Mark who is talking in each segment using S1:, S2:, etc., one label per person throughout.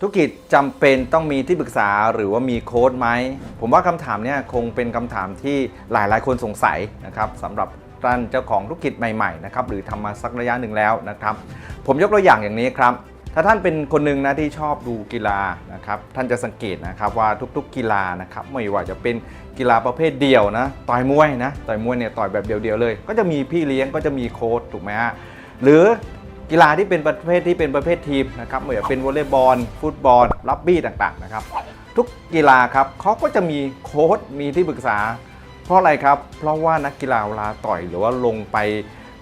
S1: ธุรกิจจำเป็นต้องมีที่ปรึกษาหรือว่ามีโค้ดไหม ผมว่าคำถามนี่ยคงเป็นคำถามที่หลายหลายคนสงสัยนะครับสำหรับท่านเจ้าของธุรกิจใหม่ๆนะครับหรือทำมาสักระยะหนึ่งแล้วนะครับ ผมยกตัวอย่างอย่างนี้ครับ ถ้าท่านเป็นคนหนึ่งนะที่ชอบดูกีฬานะครับท่านจะสังเกตนะครับว่าทุกๆ กีฬานะครับไม่ว่าจะเป็นกีฬาประเภทเดียวนะต่อยมวยนะต่อยมวยเนี่ยต่อยแบบเดียวๆเลย ก็จะมีพี่เลี้ยงก็จะมีโค้ชถูกไหมฮะหรือ กีฬาที่เป็นประเภทที่เป็นประเภททีมนะครับไม่ว่าเป็นวอลเลย์บอล ฟุตบอลรักบี้ต่างๆนะครับ ทุกกีฬาครับเขาก็จะมีโค้ชมีที่ปรึกษา เพราะอะไรครับ เพราะว่านักกีฬาเวลาต่อยหรือว่าลงไป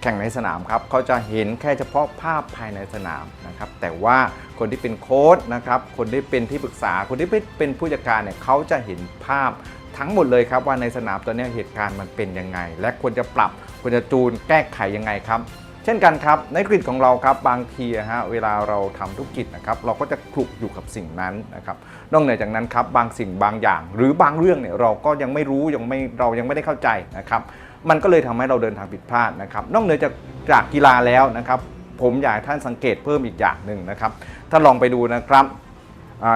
S1: แข่งในสนามครับเขาจะเห็นแค่เฉพาะภาพภายในสนามนะครับแต่ว่าคนที่เป็นโค้ชนะครับคนที่เป็นที่ปรึกษา คนที่เป็นผู้จัดการเนี่ยเขาจะเห็นภาพทั้งหมดเลยครับว่าในสนามตอนนี้เหตุการณ์มันเป็นยังไง และควรจะปรับควรจะจูนแก้ไขยังไงครับ ช่นกันครับในธุรกิจของเราครับบางทีฮะเวลาเราทำธุรกิจนะครับเราก็จะคลุกอยู่กับสิ่งนั้นนะครับนอกเหนือจากนั้นครับบางสิ่งบางอย่าง หรือบางเรื่องเนี่ยเราก็ยังไม่รู้ยังไม่เรายังไม่ได้เข้าใจนะครับมันก็เลยทำให้เราเดินทางผิดพลาดนะครับนอกเหนือจากจากกีฬาแล้วนะครับผมอยากให้ท่านสังเกตเพิ่มอีกอย่างหนึ่งนะครับถ้าลองไปดูนะครับ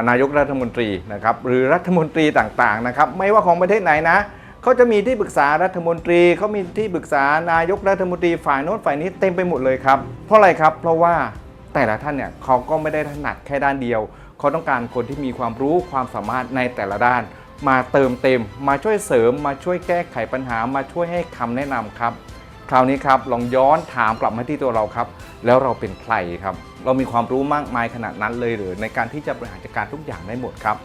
S1: นายกรัฐมนตรีนะครับหรือรัฐมนตรีต่างๆนะครับไม่ว่าของประเทศไหนนะ เขาจะมีที่ปรึกษารัฐมนตรีเขามีที่ปรึกษานายกรัฐมนตรีฝ่ายโน้นฝ่ายนี้เต็มไปหมดเลยครับ เพราะอะไรครับ เพราะว่าแต่ละท่านเนี่ยเขาก็ไม่ได้ถนัดแค่ด้านเดียว เขาต้องการคนที่มีความรู้ความสามารถในแต่ละด้าน มาเติมเต็ม มาช่วยเสริม มาช่วยแก้ไขปัญหา มาช่วยให้คำแนะนำครับ คราวนี้ครับลองย้อนถามกลับมาที่ตัวเราครับ แล้วเราเป็นใครครับ เรามีความรู้มากมายขนาดนั้นเลยหรือในการที่จะบริหารจัดการทุกอย่างได้หมดครับ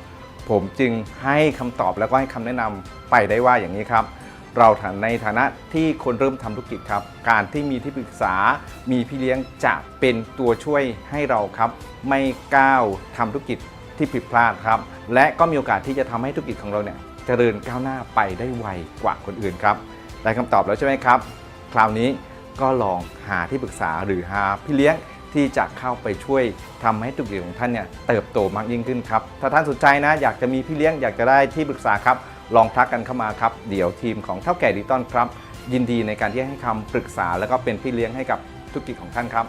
S1: ผมจึงให้คำตอบแล้วก็ให้คำแนะนำไปได้ว่าอย่างนี้ครับ เราในฐานะที่คนเริ่มทำธุรกิจครับ การที่มีที่ปรึกษา มีพี่เลี้ยงจะเป็นตัวช่วยให้เราครับ ไม่ก้าวทำธุรกิจที่ผิดพลาดครับ และก็มีโอกาสที่จะทำให้ธุรกิจของเราเนี่ยเจริญก้าวหน้าไปได้ไวกว่าคนอื่นครับได้คำตอบแล้วใช่ไหมครับ คราวนี้ก็ลองหาที่ปรึกษาหรือหาพี่เลี้ยง ที่จะเข้าไปช่วยทำให้ธุรกิจของท่านเนี่ยเติบโตมากยิ่งขึ้นครับ ถ้าท่านสนใจนะ อยากจะมีพี่เลี้ยงอยากจะได้ที่ปรึกษาครับ ลองทักกันเข้ามาครับ เดี๋ยวทีมของเท่าแก่ดิจิตอลครับ ยินดีในการที่ให้คำปรึกษา แล้วก็เป็นพี่เลี้ยงให้กับธุรกิจของท่านครับ